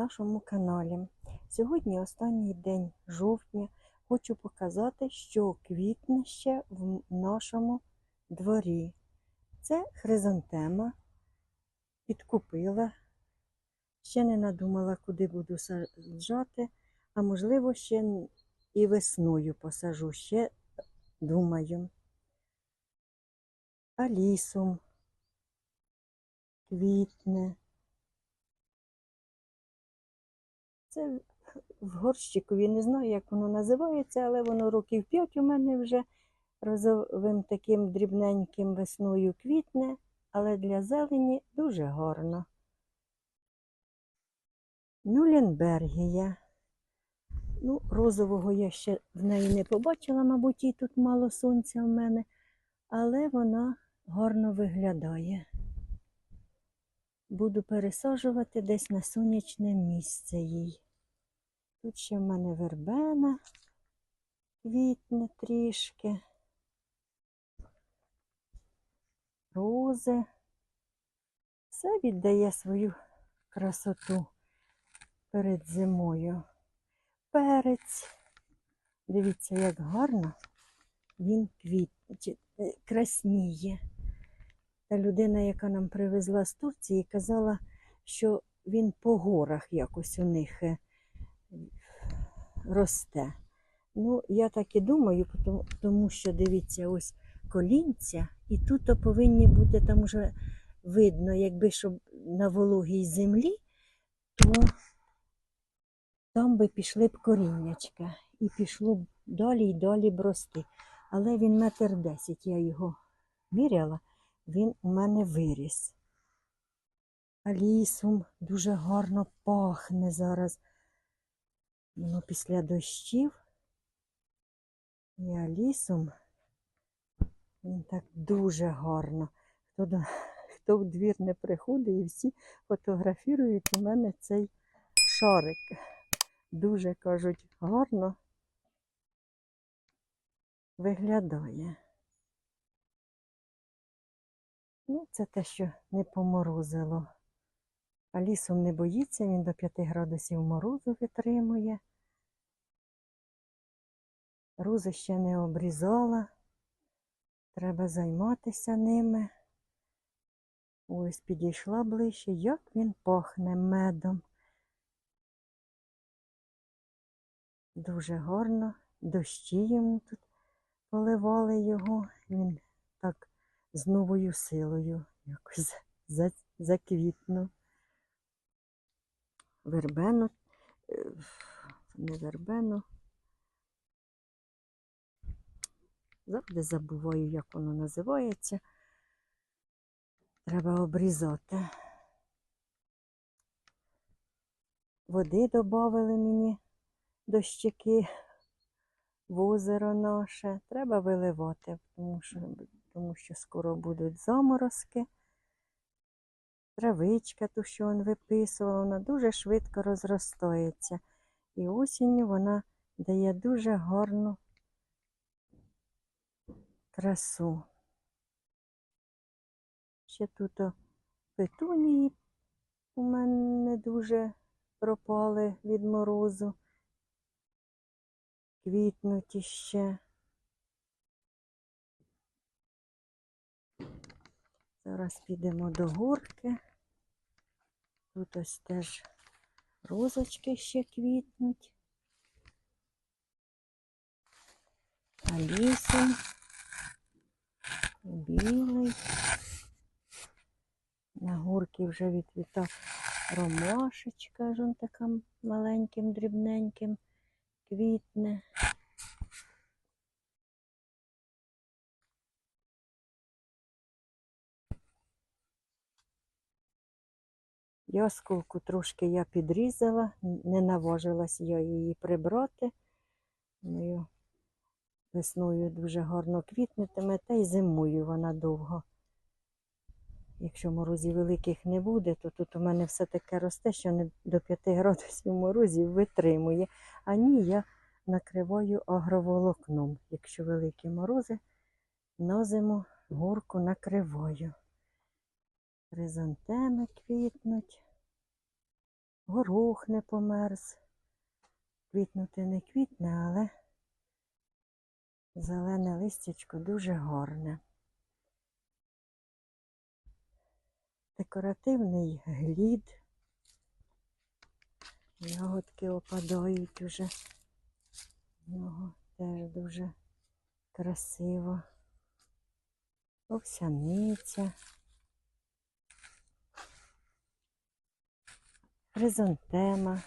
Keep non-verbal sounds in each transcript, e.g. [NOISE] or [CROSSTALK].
нашому каналі. Сьогодні останній день жовтня. Хочу показати, що квітне ще в нашому дворі. Це хризантема. Підкупила. Ще не надумала, куди буду саджати, а можливо, ще і весною посажу. Ще думаю. Алісум квітне. Це в горщикові, не знаю, як воно називається, але воно років п'ять у мене вже розовим таким дрібненьким весною квітне, але для зелені дуже гарно. Мюлленбергія. Ну, розового я ще в неї не побачила, мабуть, їй тут мало сонця в мене, але вона гарно виглядає. Буду пересаджувати десь на сонячне місце їй. Тут ще в мене вербена квітне трішки. Рози. Все віддає свою красоту перед зимою. Перець. Дивіться, як гарно він квітне, е, красніє. Та людина, яка нам привезла з Турції, казала, що він по горах якось у них е, росте. Ну, я так і думаю, тому, що дивіться, ось колінця, і тут повинні бути там уже видно, якби щоб на вологій землі, то там би пішли б коріннячка і пішло б далі і далі б рости. Але він метр десять, я його міряла, він у мене виріс. Алісум дуже гарно пахне зараз. Воно після дощів. І алісум, він так дуже гарно. Хто, до, хто в двір не приходить і всі фотографірують у мене цей шарик. Дуже кажуть, гарно виглядає. Ну, це те, що не поморозило. А лісом не боїться, він до 5 градусів морозу витримує. Рузи ще не обрізала. Треба займатися ними. Ось підійшла ближче, як він пахне медом. Дуже гарно. Дощі йому тут поливали його. Він так з новою силою якось [LAUGHS] за- заквітнув. Вербену, е, не вербену. Завжди забуваю, як воно називається. Треба обрізати. Води додали мені дощики в озеро наше. Треба виливати, тому що, тому що скоро будуть заморозки. Травичка, ту, що він виписував, вона дуже швидко розростається. І осінню вона дає дуже гарну красу. Ще тут петунії у мене дуже пропали від морозу. Квітнуть іще. Зараз підемо до горки. Тут ось теж розочки ще квітнуть. Алісом. Білий. На горці вже відвіта ромашечка, ж он така маленьким, дрібненьким квітне. Ясколку трошки я підрізала, не наважилась я її прибрати. Ну, весною дуже гарно квітнетиме, та й зимою вона довго. Якщо морозів великих не буде, то тут у мене все таке росте, що не до 5 градусів морозів витримує. А ні, я накриваю агроволокном. Якщо великі морози, на зиму горку накриваю. Хризантеми квітнуть. горох не померз. Квітнути не квітне, але зелене листячко дуже гарне. Декоративний глід. Ягодки опадають уже. В нього теж дуже красиво. Овсяниця. Хризантема.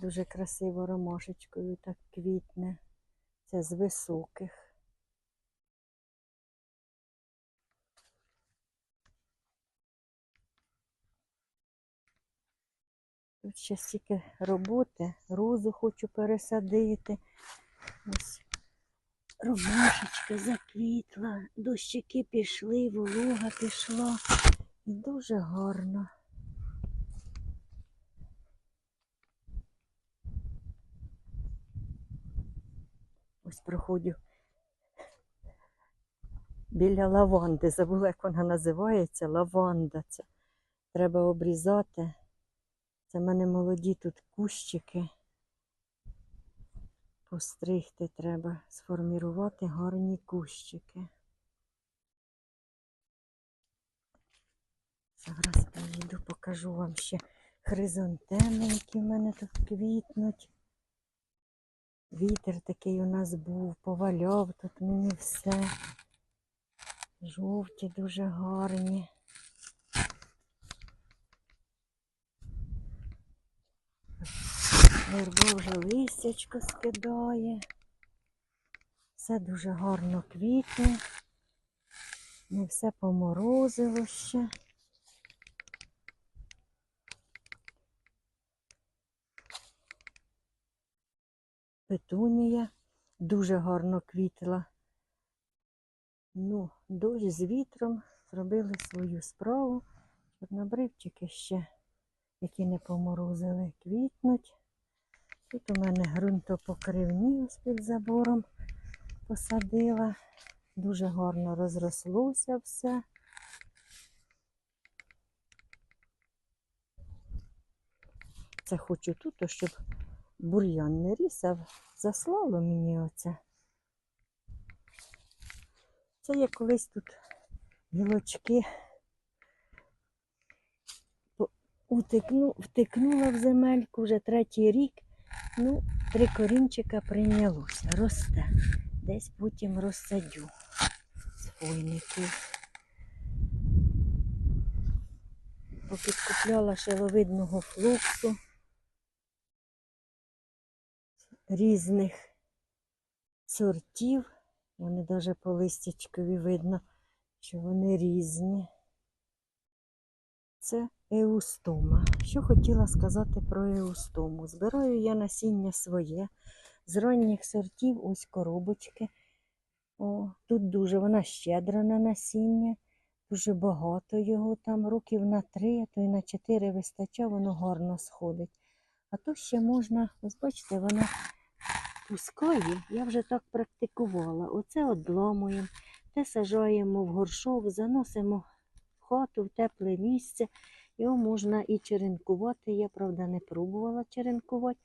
Дуже красиво ромашечкою так квітне. Це з високих. Тут ще стільки роботи, розу хочу пересадити. Ось ромашечка заквітла, дощики пішли, волога пішла. І дуже гарно. Ось проходжу біля лаванди. Забула, як вона називається. Лаванда. Це треба обрізати. Це в мене молоді тут кущики. Постригти треба, сформірувати гарні кущики. Зараз поїду, покажу вам ще хризантеми, які в мене тут квітнуть. Вітер такий у нас був, поваляв тут мені все. Жовті дуже гарні. Верба вже листячко скидає. Все дуже гарно квітне. Не все поморозило ще. Петунія дуже гарно квітла. Ну, дощ з вітром зробили свою справу. Чорнобривчики ще, які не поморозили, квітнуть. Тут у мене ґрунтопокривні ось під забором посадила. Дуже гарно розрослося все. Це хочу тут, щоб бур'ян не ріс, а заслало мені оце. Це я колись тут гілочки утикну, втикнула в земельку вже третій рік. Ну, три корінчика прийнялося, росте. Десь потім розсадю з хвойників. Попідкупляла шеловидного флуксу різних сортів. Вони навіть по листячкові видно, що вони різні. Це еустома. Що хотіла сказати про еустому? Збираю я насіння своє з ранніх сортів, ось коробочки. О, тут дуже вона щедра на насіння, дуже багато його там, років на три, а то й на чотири вистачає, воно гарно сходить. А то ще можна, ось бачите, вона пускає, я вже так практикувала. Оце одламуємо, те сажаємо в горшок, заносимо в хату, в тепле місце. Його можна і черенкувати. Я, правда, не пробувала черенкувати.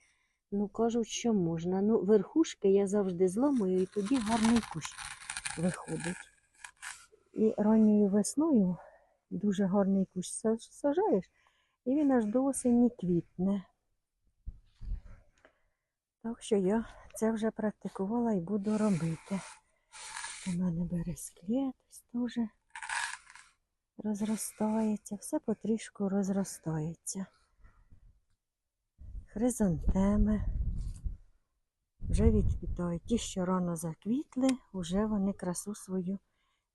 Ну, кажуть, що можна. Ну, верхушки я завжди зламую, і тоді гарний кущ виходить. І ранньою весною дуже гарний кущ сажаєш, і він аж до осені квітне. Так що я це вже практикувала і буду робити. У мене бересклет теж розростається, все потрішку розростається. Хризантеми вже відквітають. Ті, що рано заквітли, вже вони красу свою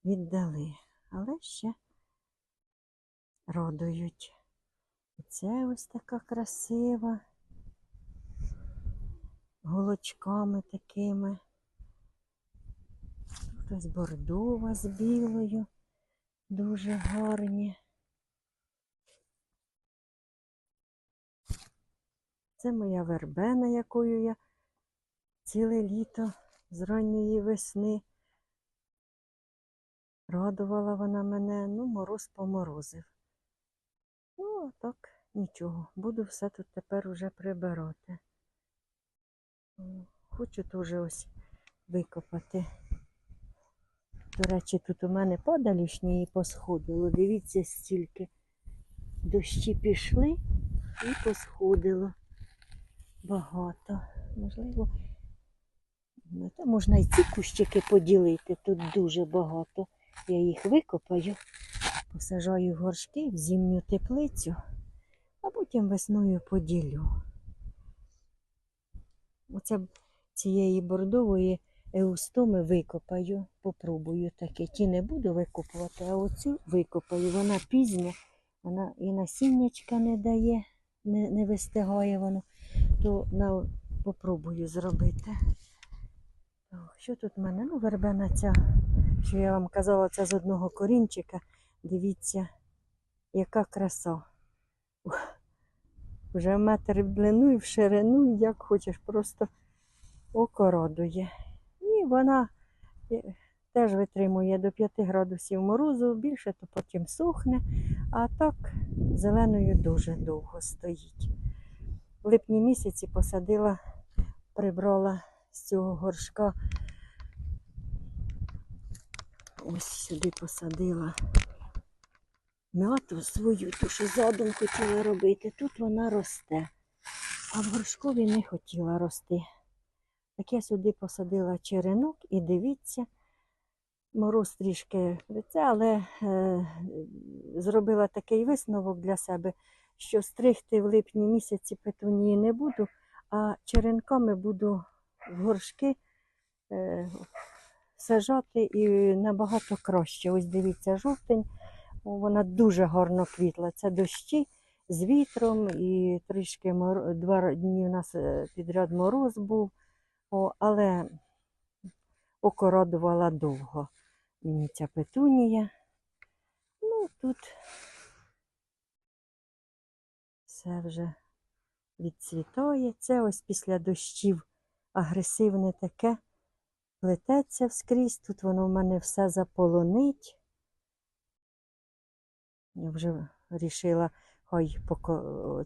віддали. Але ще радують. І це ось така красива голочками такими. Тут ось бордова з білою, дуже гарні. Це моя вербена, якою я ціле літо з ранньої весни. Радувала вона мене, ну, мороз поморозив. Ну, так Нічого, буду все тут тепер уже прибирати. Хочу теж ось викопати. До речі, тут у мене подалішні і посходило. Дивіться, стільки дощі пішли і посходило. Багато. Можливо, ну, та можна і ці кущики поділити. Тут дуже багато. Я їх викопаю, посажаю в горшки в зимню теплицю, а потім весною поділю. Оце цієї бордової еустоми викопаю, попробую таке. Ті не буду викопувати, а оцю викопаю. Вона пізня, вона і насіннячка не дає, не, не вистигає воно, то на, попробую зробити. Що тут в мене? Ну, вербена ця, що я вам казала, це з одного корінчика. Дивіться, яка краса. Вже метр в длину і в ширину, як хочеш, просто око радує. І вона е, теж витримує до 5 градусів морозу, більше то потім сухне, а так зеленою дуже довго стоїть. В липні місяці посадила, прибрала з цього горшка. Ось сюди посадила м'яту свою, ту, що задум хотіла робити. Тут вона росте, а в горшкові не хотіла рости. Так я сюди посадила черенок і дивіться, мороз трішки це, але е, зробила такий висновок для себе, що стригти в липні місяці петунії не буду, а черенками буду в горшки е, сажати і набагато краще. Ось дивіться, жовтень, вона дуже гарно квітла. Це дощі з вітром і трішки мор... два дні у нас е, підряд мороз був. О, але окородувала довго мені ця петунія. Ну, тут все вже відцвітає. Це ось після дощів агресивне таке плететься вскрізь. Тут воно в мене все заполонить. Я вже вирішила, хай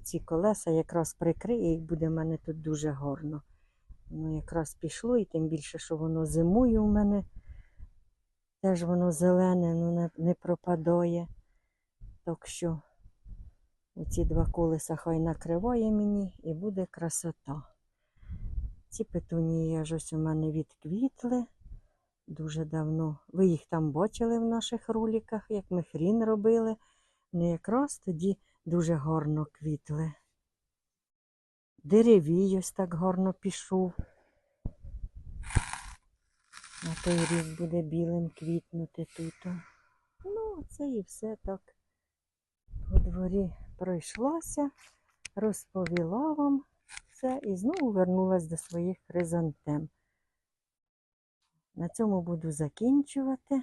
ці колеса якраз прикриє і буде в мене тут дуже гарно. Воно якраз пішло, і тим більше, що воно зимує у мене. Теж воно зелене, ну не, не пропадає. Так що оці два колеса хай накриває мені і буде красота. Ці петунії ж ось у мене відквітли дуже давно. Ви їх там бачили в наших роликах, як ми хрін робили. Вони якраз тоді дуже гарно квітли. Деревій ось так гарно пішов. На той рік буде білим квітнути тут. Ну, це і все так по дворі пройшлося, розповіла вам все і знову вернулась до своїх хризантем. На цьому буду закінчувати.